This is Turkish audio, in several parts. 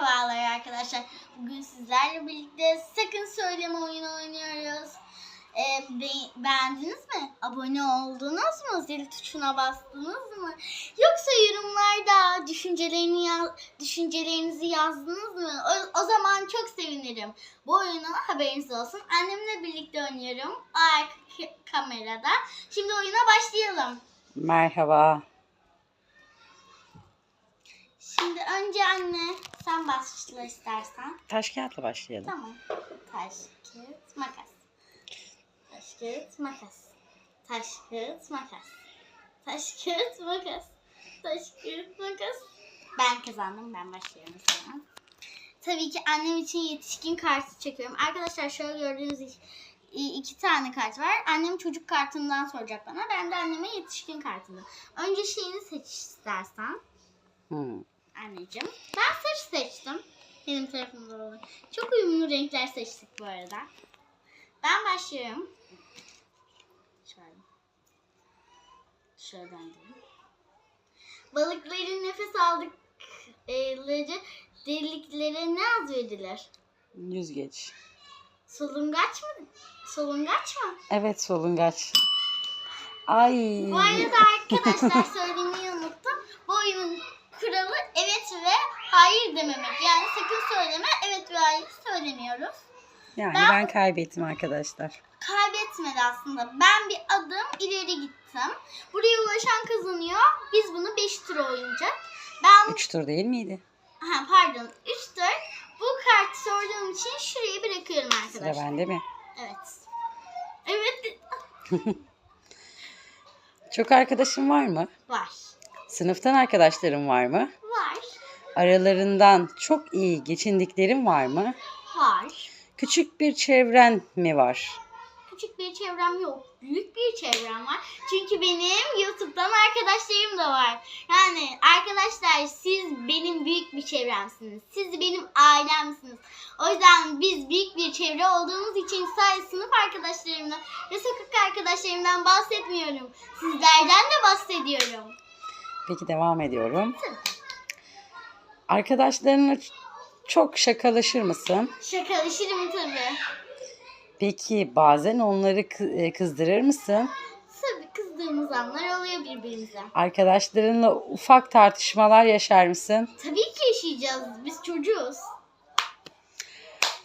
Merhabalar arkadaşlar. Bugün sizlerle birlikte sakın söyleme oyunu oynuyoruz. Ee, be- beğendiniz mi? Abone oldunuz mu? Zil tuşuna bastınız mı? Yoksa yorumlarda düşüncelerini ya- düşüncelerinizi yazdınız mı? O, o zaman çok sevinirim. Bu oyunu haberiniz olsun. Annemle birlikte oynuyorum. O arka kamerada. Şimdi oyuna başlayalım. Merhaba. Şimdi önce anne sen başla istersen. Taş kağıtla başlayalım. Tamam. Taş, kağıt, makas. Taş, kağıt, makas. Taş, kağıt, makas. Taş, kağıt, makas. Taş, kağıt, makas. Ben kazandım. Ben başlıyorum zaman. Tabii ki annem için yetişkin kartı çekiyorum. Arkadaşlar şöyle gördüğünüz iki, tane kart var. Annem çocuk kartından soracak bana. Ben de anneme yetişkin kartını. Önce şeyini seç istersen. Hmm. Anneciğim. Ben sarı seçtim. Benim tarafımda olan. Çok uyumlu renkler seçtik bu arada. Ben başlıyorum. Şöyle. Şöyle döndüreyim. Balıkların nefes aldıkları deliklere ne adı verilir? Yüzgeç. Solungaç mı? Solungaç mı? Evet solungaç. Ay. Bu arada arkadaşlar söylemeyi unuttum. Bu oyunun kuralı evet ve hayır dememek. Yani sakın söyleme evet ve hayır söylemiyoruz. Yani Ben- ben kaybettim arkadaşlar. Kaybetmedi aslında. Ben bir adım ileri gittim. Buraya ulaşan kazanıyor. Biz bunu 5 tur oynayacağız. Ben Üç tur değil miydi? ha, pardon 3 tur. Bu kartı sorduğum için şuraya bırakıyorum Sıra arkadaşlar. bende mi? Evet. Evet Çok arkadaşın var mı? var. Sınıftan arkadaşların var mı? Var. Aralarından çok iyi geçindiklerin var mı? Var. Küçük bir çevren mi var? küçük bir çevrem yok. Büyük bir çevrem var. Çünkü benim YouTube'dan arkadaşlarım da var. Yani arkadaşlar siz benim büyük bir çevremsiniz. Siz benim ailemsiniz. O yüzden biz büyük bir çevre olduğumuz için sadece sınıf arkadaşlarımdan ve sokak arkadaşlarımdan bahsetmiyorum. Sizlerden de bahsediyorum. Peki devam ediyorum. Arkadaşlarınla çok şakalaşır mısın? Şakalaşırım tabii. Peki bazen onları e, kızdırır mısın? Tabii kızdığımız anlar oluyor birbirimize. Arkadaşlarınla ufak tartışmalar yaşar mısın? Tabii ki yaşayacağız. Biz çocuğuz.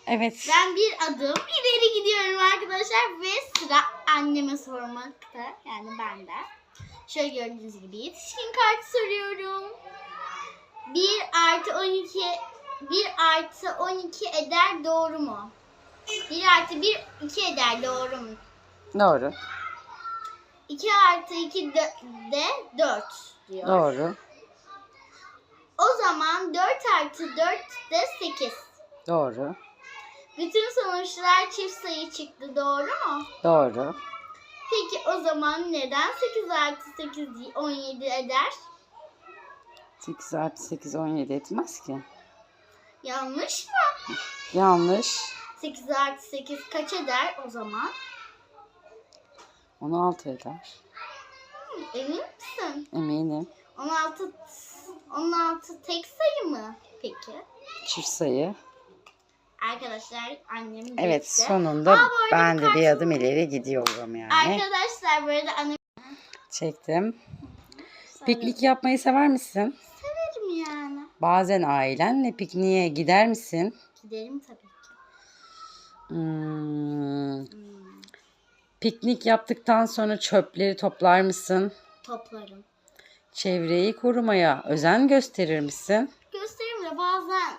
Evet. Ben bir adım ileri gidiyorum arkadaşlar ve sıra anneme sormakta. Yani bende. Şöyle gördüğünüz gibi yetişkin kartı soruyorum. 1 artı 12 1 artı 12 eder doğru mu? 1 artı 1 2 eder doğru mu? Doğru. 2 artı 2 de, de 4 diyor. Doğru. O zaman 4 artı 4 de 8. Doğru. Bütün sonuçlar çift sayı çıktı doğru mu? Doğru. Peki o zaman neden 8 artı 8 17 eder? 8 artı 8 17 etmez ki. Yanlış mı? Yanlış. 8 artı 8 kaç eder o zaman? 16 eder. Hı, Emin misin? Eminim. 16 16 tek sayı mı peki? Çift sayı. Arkadaşlar annem Evet geçti. sonunda Aa, ben de bir adım ileri gidiyorum yani. Arkadaşlar bu arada annem Çektim. Piknik yapmayı sever misin? severim yani. Bazen ailenle pikniğe gider misin? Giderim tabii ki. Hmm. Hmm, Piknik yaptıktan sonra çöpleri toplar mısın? toplarım. Çevreyi korumaya özen gösterir misin? Gösteririm de bazen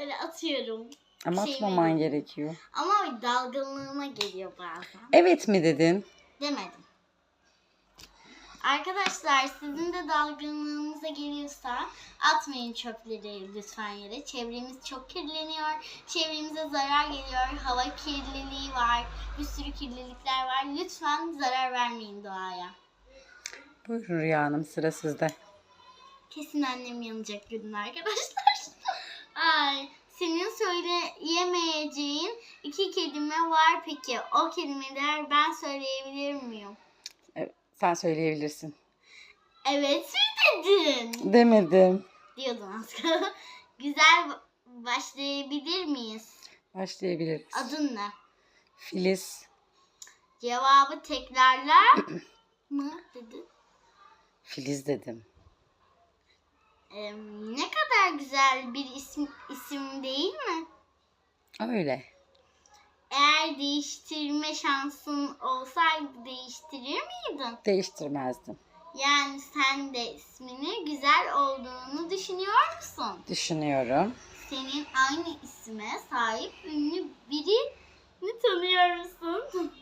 öyle atıyorum. Ama Şey atmaman benim. gerekiyor. Ama dalgınlığıma geliyor bazen. Evet mi dedin? Demedim. Arkadaşlar sizin de dalgınlığınıza geliyorsa atmayın çöpleri lütfen yere. Çevremiz çok kirleniyor. Çevremize zarar geliyor. Hava kirliliği var. Bir sürü kirlilikler var. Lütfen zarar vermeyin doğaya. Buyurun Rüya Hanım sıra sizde. Kesin annem yanacak gülün arkadaşlar. Ay, senin söyleyemeyeceğin iki kelime var peki. O kelimeler ben söyleyebilir miyim? Evet, sen söyleyebilirsin. Evet mi dedin? Demedim. Diyordun az. Güzel Başlayabilir miyiz? Başlayabiliriz. Adın ne? Filiz. Cevabı tekrarlar mı dedi. Filiz dedim. Ee, ne kadar güzel bir değil mi? Öyle. Eğer değiştirme şansın olsaydı değiştirir miydin? Değiştirmezdim. Yani sen de ismini güzel olduğunu düşünüyor musun? Düşünüyorum. Senin aynı isme sahip ünlü birini tanıyor musun?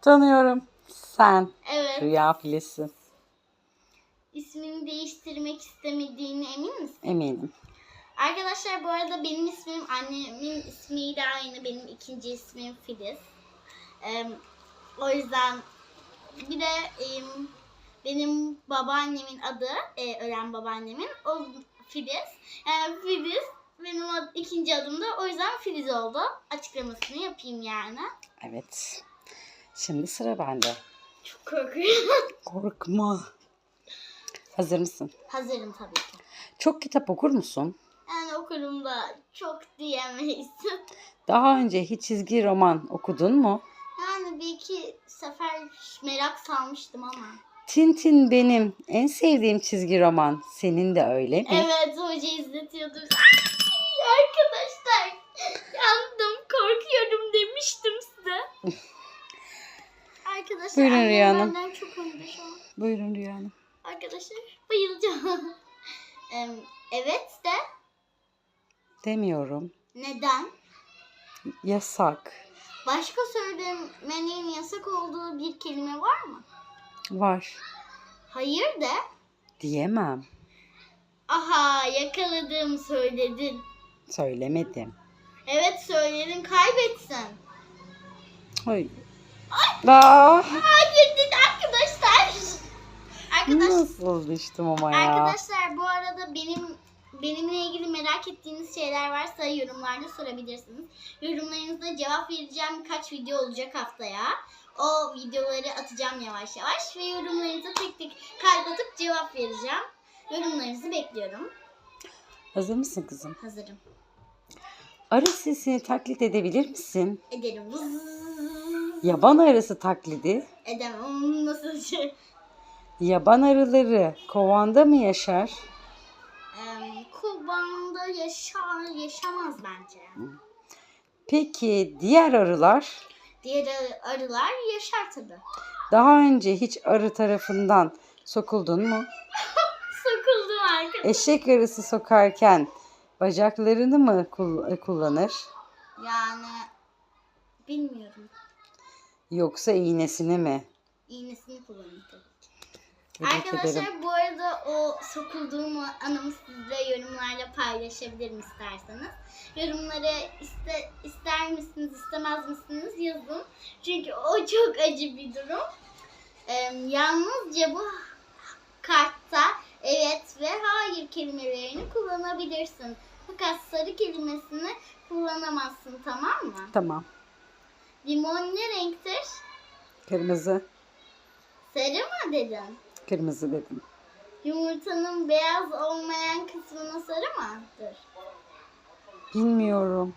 Tanıyorum. Sen. evet. Rüya Filiz'sin. İsmini değiştirmek istemediğine emin misin? Eminim. Arkadaşlar bu arada benim ismim annemin ismiyle aynı. Benim ikinci ismim Filiz. Ee, o yüzden bir de em, benim babaannemin adı, e, ölen babaannemin o Filiz. Yani Filiz benim ad- ikinci adım da o yüzden Filiz oldu. Açıklamasını yapayım yani. Evet. Şimdi sıra bende. Çok korkuyorum. Korkma. Hazır mısın? Hazırım tabii ki. Çok kitap okur musun? Yani okurum da çok diyemeyiz. Daha önce hiç çizgi roman okudun mu? Yani bir iki sefer merak salmıştım ama. Tintin benim en sevdiğim çizgi roman. Senin de öyle mi? Evet hoca izletiyordu. Ay, arkadaşlar yandım korkuyorum demiştim size. Arkadaşlar Buyurun annem Rüya Hanım. benden çok önde şu an. Buyurun Rüya Hanım. Arkadaşlar bayılacağım. Em, evet de Demiyorum. neden? Yasak. Başka söylemenin yasak olduğu bir kelime var mı? Var. Hayır de. Diyemem. Aha yakaladım söyledin. Söylemedim. Evet söyledin kaybetsin. Ay. Aa, Hayır dedi arkadaşlar. Arkadaşlar, nasıl düştüm ama ya. arkadaşlar bu arada benim benimle ilgili merak ettiğiniz şeyler varsa yorumlarda sorabilirsiniz. Yorumlarınıza cevap vereceğim birkaç video olacak haftaya. O videoları atacağım yavaş yavaş ve yorumlarınıza tek tek kalp atıp cevap vereceğim. Yorumlarınızı bekliyorum. Hazır mısın kızım? Hazırım. Arı sesini taklit edebilir misin? Ederim. Yaban arısı taklidi. Edemem. Nasıl şey? Yaban arıları kovanda mı yaşar? Em, Kubanda yaşar, yaşamaz bence. Peki diğer arılar? Diğer arı- arılar yaşar tabi. Daha önce hiç arı tarafından sokuldun mu? Sokuldum arkadaşlar. Eşek arısı sokarken bacaklarını mı kul- kullanır Yani bilmiyorum. yoksa iğnesini mi? İğnesini kullanıyor tabii Tebrik Arkadaşlar ederim. bu arada o sokulduğum anımı sizle yorumlarda paylaşabilirim isterseniz. Yorumlara iste, ister misiniz istemez misiniz yazın. Çünkü o çok acı bir durum. Ee, yalnızca bu kartta evet ve hayır kelimelerini kullanabilirsin. Fakat sarı kelimesini kullanamazsın tamam mı? Tamam. Limon ne renktir? Kırmızı. Sarı mı dedin? Kırmızı dedim. Yumurtanın beyaz olmayan kısmına sarı mıdır? Bilmiyorum.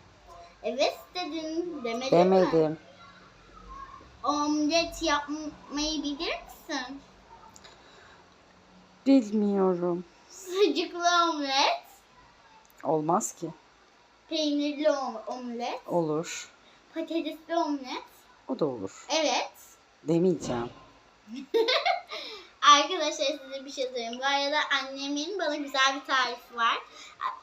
Evet dedin demedin mi? Demedim. Omlet yapmayı bilir misin? Bilmiyorum. Sucuklu omlet, Olmaz ki. peynirli om- omlet, Olur. patatesli omlet. O da olur. Evet. Demeyeceğim. Arkadaşlar size bir şey söyleyeyim. Bu arada annemin bana güzel bir tarifi var.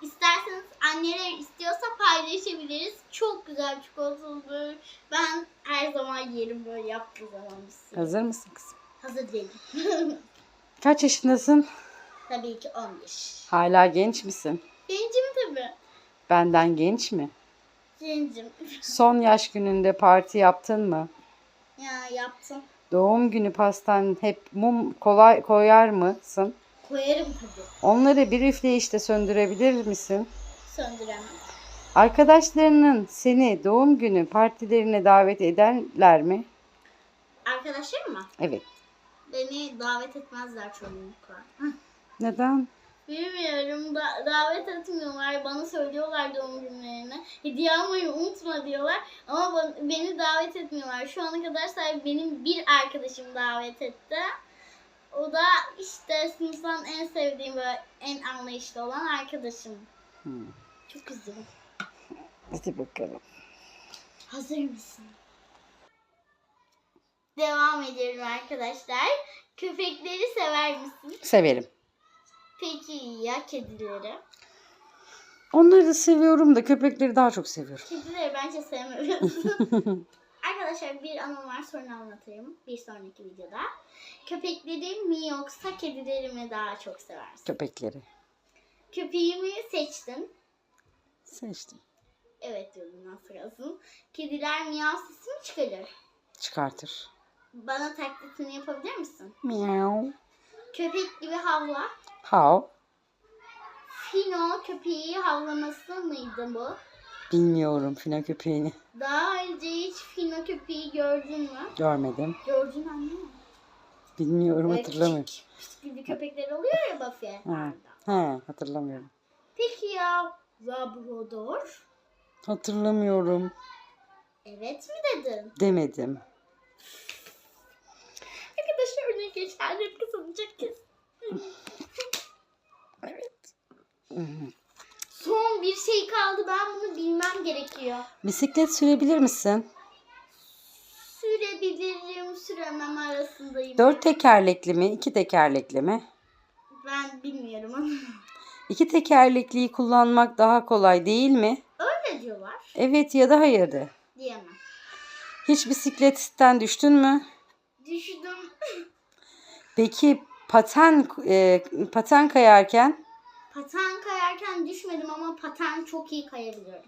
İsterseniz anneler istiyorsa paylaşabiliriz. Çok güzel çikolatalı böyle. Ben her zaman yerim böyle yaptığı zaman bir sürü. Hazır mısın kızım? Hazır değilim. Kaç yaşındasın? Tabii ki 11. Hala genç misin? Gencim tabii. Benden genç mi? Gencim. Son yaş gününde parti yaptın mı? ya yaptım. Doğum günü pastan hep mum kolay koyar mısın? Koyarım tabii. Onları bir üfleyişte söndürebilir misin? Söndüremem. Arkadaşlarının seni doğum günü partilerine davet ederler mi? Arkadaşlarım mı? Evet. Beni davet etmezler çoğunlukla. Neden? Bilmiyorum. Da, davet etmiyorlar. Bana söylüyorlar doğum günlerine. Hediye almayı unutma diyorlar. Ama ban- beni davet etmiyorlar. Şu ana kadar sadece benim bir arkadaşım davet etti. O da işte sınıftan en sevdiğim ve en anlayışlı olan arkadaşım. Hmm. Çok üzüldüm. Hadi bakalım. Hazır mısın? Devam ediyorum arkadaşlar. Köpekleri sever misin? Severim. Peki ya kedileri? Onları da seviyorum da köpekleri daha çok seviyorum. Kedileri bence sevmiyorum. Arkadaşlar bir anım var sonra anlatayım bir sonraki videoda. Köpekleri mi yoksa kedileri mi daha çok seversin? Köpekleri. Köpeğimi seçtin. Seçtim. Evet diyordum nasıl yazın. Kediler miyav sesi mi çıkarır? Çıkartır. Bana taklitini yapabilir misin? Meow. Köpek gibi havla. How? Fino köpeği havlaması mıydı bu? Bilmiyorum fino köpeğini. Daha önce hiç fino köpeği gördün mü? Görmedim. Gördün anne mi? Bilmiyorum Böyle hatırlamıyorum. Küçük, küçük gibi köpekler oluyor ya Ha. Buffy'lerde. He hatırlamıyorum. Peki ya Labrador? Hatırlamıyorum. Evet mi dedin? Demedim. Arkadaşlar örneği geçerli kazanacak kesin. Evet. Son bir şey kaldı ben bunu bilmem gerekiyor. Bisiklet sürebilir misin? Sürebilirim süremem arasındayım. Dört tekerlekli mi, iki tekerlekli mi? Ben bilmiyorum ama. İki tekerlekliyi kullanmak daha kolay değil mi? Öyle diyorlar. Evet ya da hayır de. Diyemem. Hiç bisikletten düştün mü? Düştüm. Peki paten e, paten kayarken Paten kayarken düşmedim ama paten çok iyi kayabiliyorum.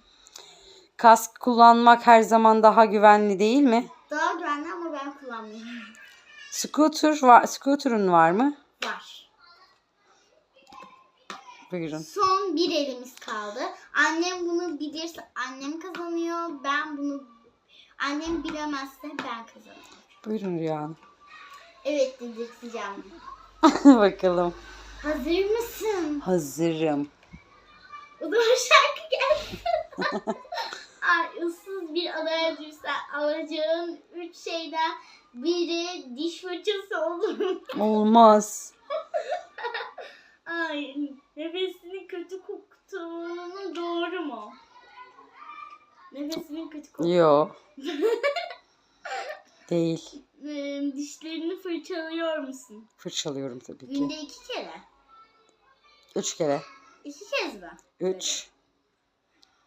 kask kullanmak her zaman daha güvenli değil mi? Daha güvenli ama ben kullanmıyorum. Scooter var, scooter'un var mı? Var. Buyurun. Son bir elimiz kaldı. Annem bunu bilirse annem kazanıyor. Ben bunu annem bilemezse ben kazanıyorum. Buyurun Rüya Hanım. Evet dedirteceğim. Bakalım. Hazır mısın? Hazırım. O zaman şarkı geldi. Ay ıssız bir adaya düşsen alacağın üç şeyden biri diş fırçası olur. Olmaz. Ay nefesini kötü koktuğunu doğru mu? Nefesini kötü koktuğunu. Yo. Değil. Dişlerini fırçalıyor musun? Fırçalıyorum tabii ki. Günde iki kere. Üç kere. İki kez mi? Üç.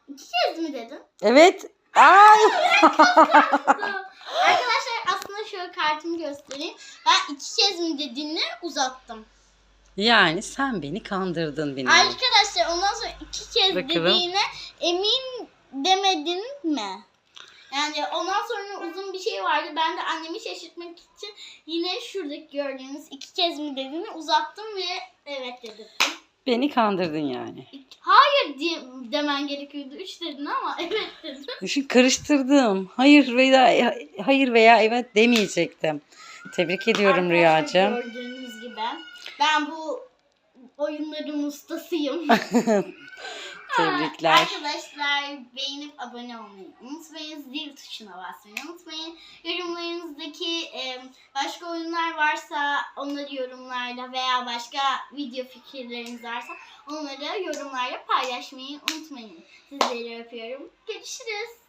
İki kez mi dedin? Evet. Ay. Arkadaşlar aslında şöyle kartımı göstereyim. Ben iki kez mi dediğini uzattım. Yani sen beni kandırdın benim. Arkadaşlar ondan sonra iki kez Bakalım. dediğine emin demedin mi? Yani ondan sonra uzun bir şey vardı. Ben de annemi şaşırtmak için yine şuradaki gördüğünüz iki kez mi dediğini uzattım ve evet dedim. Beni kandırdın yani. Hayır diye demen gerekiyordu. Üç dedin ama evet dedin. Düşün karıştırdım. Hayır veya hayır veya evet demeyecektim. Tebrik ediyorum Arkadaşlar Rüyacığım. Gördüğünüz gibi ben bu oyunların ustasıyım. Tebrikler. Arkadaşlar beğenip abone olmayı unutmayın. Zil tuşuna basmayı unutmayın. Yorumlarınızdaki e, başka oyunlar varsa onları yorumlarda veya başka video fikirleriniz varsa onları yorumlarda paylaşmayı unutmayın. Sizleri öpüyorum. Görüşürüz.